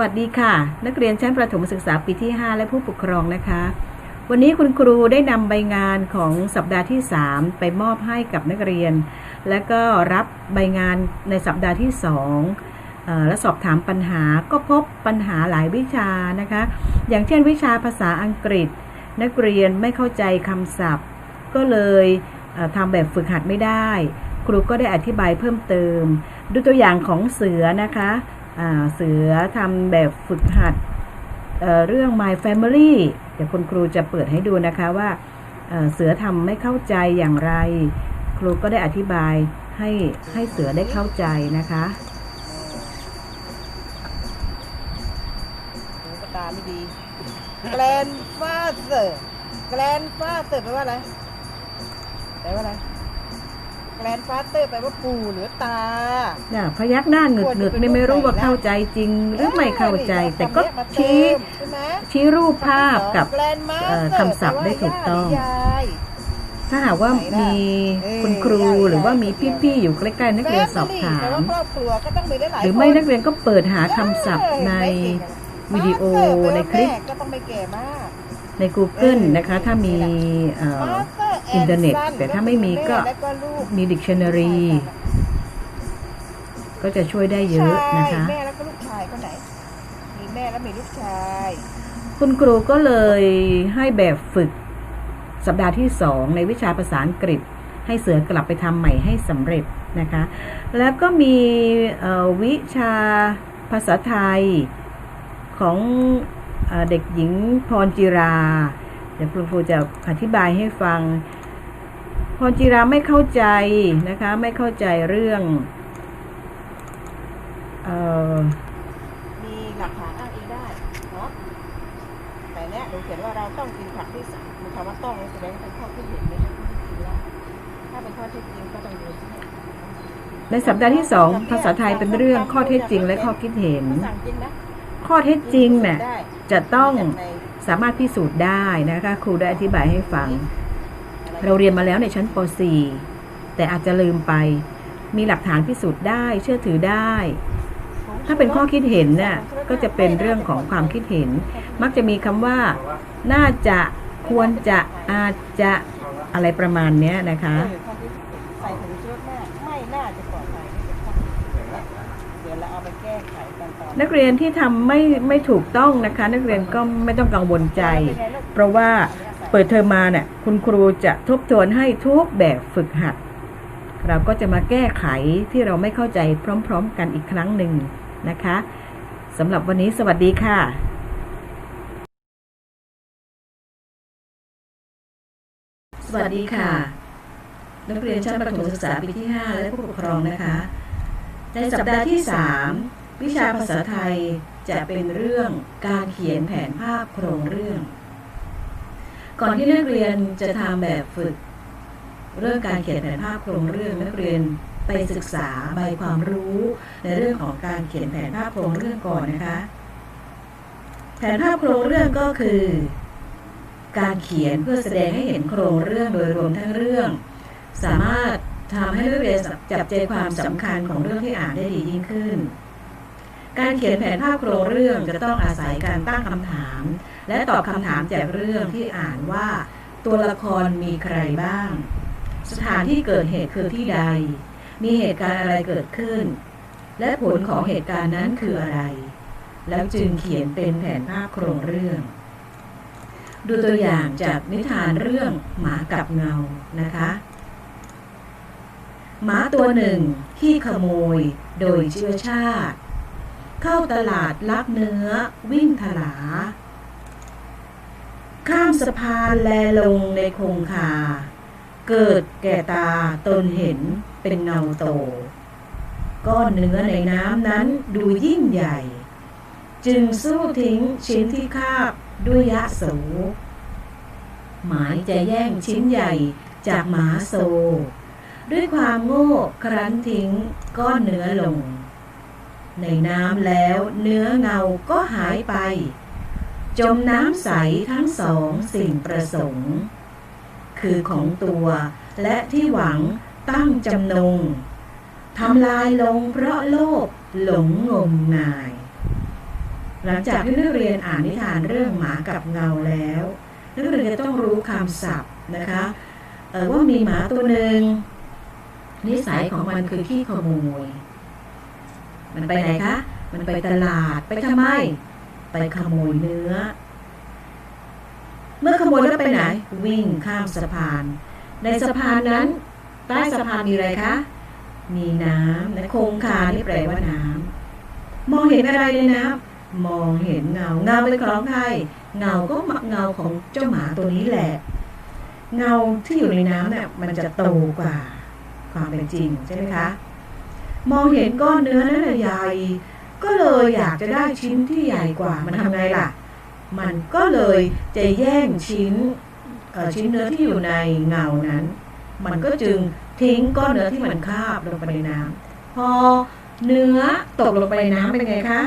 วัสดีค่ะ นักเรียนชั้นประถมศึกษาปีที่ 5 และผู้ปกครองนะคะ วันนี้คุณครูได้นำใบงานของสัปดาห์ที่ 3 ไปมอบให้กับนักเรียน และก็รับใบงานในสัปดาห์ที่ 2 และสอบถามปัญหาก็พบปัญหาหลายวิชานะคะ อย่างเช่นวิชาภาษาอังกฤษ นักเรียนไม่เข้าใจคำศัพท์ ก็เลยทำแบบฝึกหัดไม่ได้ ครูก็ได้อธิบายเพิ่มเติม ดูตัวอย่างของเสือนะคะ เสือทำแบบฝึกหัดเเรื่อง My Family เดี๋ยวคุณครูจะเปิดให้ดูนะคะว่าเเสือทำไม่เข้าใจอย่างไร ครูก็ได้อธิบายให้ให้เสือได้เข้าใจนะคะตาไม่ดีแกลนฟาเซอร์แกลนฟาเซอร์แปลว่าอะไรแปลว่าอะไร แกลนฟาเซอร์แปลว่าปู่หรือตาน่ะพยักหน้าหงึกหงึกนี่ไม่รู้ว่าเข้าใจจริงหรือไม่เข้าใจ แต่ก็ชี้ใช่ไหมชี้รูปภาพกับแกลนมาเอ่อคำศัพท์ได้ถูกต้องยายถ้าหากว่ามีคุณครูหรือว่ามีพี่ๆอยู่ใกล้ๆนักเรียนสอบถาแปลมว่าครอบครัวก็ต้องมีได้หลายหรือไม่คนนักเรียนก็เปิดหาคำศัพท์ในวิดีโอในคลิปก็ต้องไม่แก่มากใน Google นะคะ ถ้ามีเอ่ออินเทอร์เน็ต แต่ถ้าไม่มีก็แล้วลูกมี dictionary ก็จะช่วยได้เยอะนะคะใช่แม่แล้วก็ลูกชายคนไหน มีแม่แล้วมีลูกชาย คุณครูก็เลยให้แบบฝึกสัปดาห์ที่2ในวิชาภาษาอังกฤษ ให้เสือกลับไปทำใหม่ให้สำเร็จนะคะ แล้วก็มีเอ่อวิชาภาษาไทยของเออเด็กหญิงพรจิรา เดี๋ยวคุณครูจะอธิบายให้ฟัง พรจิราไม่เข้าใจนะคะไม่เข้าใจเรื่องเออมีหลักฐานอ้างอิงได้เนาะแต่เนี้ยหนูเขียนว่าเราต้องกินผักที่สามมีคำว่าต้องแสดงเป็นข้อที่เห็นไม่ใช่ข้อที่จริงแล้วถ้าเป็นข้อเท็จจริงก็ต้องดูที่ในสัปดาห์ที่สองภาษาไทยเป็นเรื่องข้อเท็จจริงและข้อคิดเห็นสั่งจริงนะข้อเท็จจริงเนี่ยได้จะต้องจากในสามารถพิสูจน์ได้นะคะ ครูได้อธิบายให้ฟัง เราเรียนมาแล้วในชั้นป .4 แต่อาจจะลืมไป มีหลักฐานพิสูจน์ได้เชื่อถือได้ ถ้าเป็นข้อคิดเห็นน่ะก็จะเป็นเรื่องของความคิดเห็น มักจะมีคำว่า น่าจะควรจะอาจจะอะไรประมาณเนี้ยนะคะใส่ถุงเชื้อแม่ไม่น่าจะปลอดภัยเดี๋ยวเราเอาไปแก้ไขกันต่อนักเรียนที่ทำไม่ไม่ถูกต้องนะคะ นักเรียนก็ไม่ต้องกังวลใจ เพราะว่า ปิดเทอมมาเนี่ยคุณครูจะทบทวนให้ทุกแบบฝึกหัด เราก็จะมาแก้ไขที่เราไม่เข้าใจพร้อม ๆ กันอีกครั้งหนึ่งนะคะสำหรับวันนี้สวัสดีค่ะสวัสดีค่ะ นักเรียนชั้นประถมศึกษาปีที่ 5 และผู้ปกครองนะคะ ในสัปดาห์ที่ 3 วิชาภาษาไทยจะเป็นเรื่องการเขียนแผนภาพโครงเรื่อง ก่อนที่นักเรียนจะทำแบบฝึก เรื่องการเขียนแผนภาพโครงเรื่องนักเรียนไปศึกษาใบความรู้ในเรื่องของการเขียนแผนภาพโครงเรื่องก่อนนะคะ แผนภาพโครงเรื่องก็คือ การเขียนเพื่อแสดงให้เห็นโครงเรื่องโดยรวมทั้งเรื่อง สามารถทำให้นักเรียนจับใจความสำคัญของเรื่องที่อ่านได้ดียิ่งขึ้น การเขียนแผนภาพโครงเรื่องจะต้องอาศัยการตั้งคำถาม และตอบคำถามจากเรื่องที่อ่านว่า ตัวละครมีใครบ้าง สถานที่เกิดเหตุคือที่ใด มีเหตุการณ์อะไรเกิดขึ้น และผลของเหตุการณ์นั้นคืออะไร แล้วจึงเขียนเป็นแผนภาพโครงเรื่อง ดูตัวอย่างจากนิทานเรื่องหมากับเงานะคะหมาตัวหนึ่งที่ขโมยโดยเชื้อชาติ เข้าตลาดลักเนื้อวิ่งถลา ข้ามสะพานแลลงในคงคา เกิดแก่ตาตนเห็นเป็นเงาโต ก้อนเนื้อในน้ำนั้นดูยิ่งใหญ่ จึงสู้ทิ้งชิ้นที่คาบด้วยยะโส หมายจะแย่งชิ้นใหญ่จากหมาโซ ด้วยความโง่ครั้นทิ้งก้อนเนื้อลง ในน้ำแล้วเนื้อเงาก็หายไป จมน้ำใสทั้งสองสิ่งประสงค์ คือของตัวและที่หวังตั้งจำนงทำลายลงเพราะโลภหลงงมงาย หลังจากที่นักเรียนอ่านนิทานเรื่องหมากับเงาแล้วนักเรียนจะต้องรู้คำศัพท์นะคะเออว่ามีหมาตัวหนึ่งนิสัยของมันคือขี้ขโมย มันไปไหนคะ มันไปตลาดไปทำไม ไปขโมยเนื้อ เมื่อขโมยแล้วไปไหน วิ่งข้ามสะพาน ในสะพานนั้น ใต้สะพานมีอะไรคะ มีน้ำนะคงคานี่แปลว่าน้ำมองเห็นอะไรในน้ำมองเห็นเงาเงาเป็นของใครเงาก็เงาของเจ้าหมาตัวนี้แหละ เงาที่อยู่ในน้ำเนี่ยมันจะโตกว่า ความเป็นจริงใช่ไหมคะมองเห็นก้อนเนื้อนั้นใหญ่ ก็เลยอยากจะได้ชิ้นที่ใหญ่กว่ามันทำไงล่ะ มันก็เลยจะแย่งชิ้นชิ้นเนื้อที่อยู่ในเงานั้น มันก็จึงทิ้งก้อนเนื้อที่มันคาบลงไปในน้ำพอเนื้อตกลงไปในน้ำเป็นไงคะ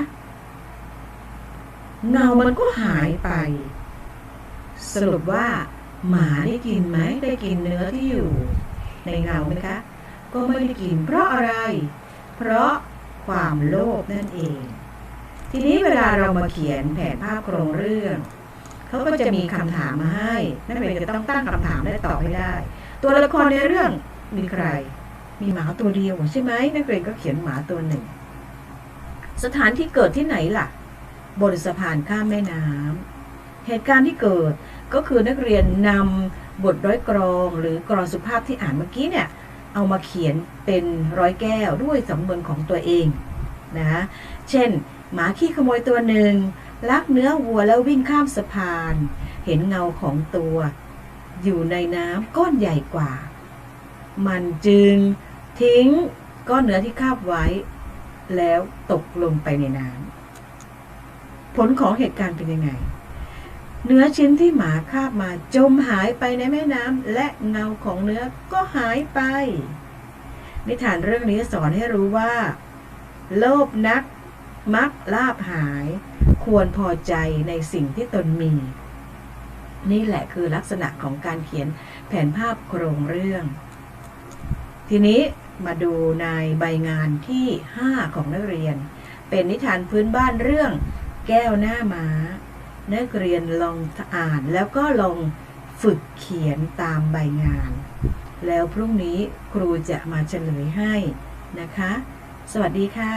เงามันก็หายไป สรุปว่าหมาได้กินไหมได้กินเนื้อที่อยู่ ในเงาไหมคะ ก็ไม่ได้กินเพราะอะไร เพราะ ความโลภนั่นเอง ทีนี้เวลาเรามาเขียนแผนภาพโครงเรื่องเขาก็จะมีคำถามมาให้นักเรียนจะต้องตั้งคำถามและตอบให้ได้ ตัวละครในเรื่องมีใคร มีหมาตัวเดียวใช่ไหมนักเรียนก็เขียนหมาตัวหนึ่ง สถานที่เกิดที่ไหนล่ะ บนสะพานข้ามแม่น้ำเหตุการณ์ที่เกิดก็คือนักเรียนนำบทร้อยกรองหรือกรอนสุภาพที่อ่านเมื่อกี้เนี่ย เอามาเขียนเป็นร้อยแก้วด้วยสำนวนของตัวเองนะเช่น หมาขี้ขโมยตัวหนึ่งลักเนื้อวัวแล้ววิ่งข้ามสะพาน เห็นเงาของตัว อยู่ในน้ำก้อนใหญ่กว่า มันจึงทิ้งก้อนเนื้อที่คาบไว้ แล้วตกลงไปในน้ำผลของเหตุการณ์เป็นยังไง เนื้อชิ้นที่หมาคาบมาจมหายไปในแม่น้ำและเงาของเนื้อก็หายไป นิทานเรื่องนี้สอนให้รู้ว่า โลภนัก มักลาบหาย ควรพอใจในสิ่งที่ตนมี นี่แหละคือลักษณะของการเขียนแผนภาพโครงเรื่อง ทีนี้มาดูในใบงานที่ 5 ของนักเรียน เป็นนิทานพื้นบ้านเรื่อง แก้วหน้าม้า นักเรียนลองอ่านแล้วก็ลองฝึกเขียนตามใบงาน แล้วพรุ่งนี้ครูจะมาเฉลยให้นะคะ สวัสดีค่ะ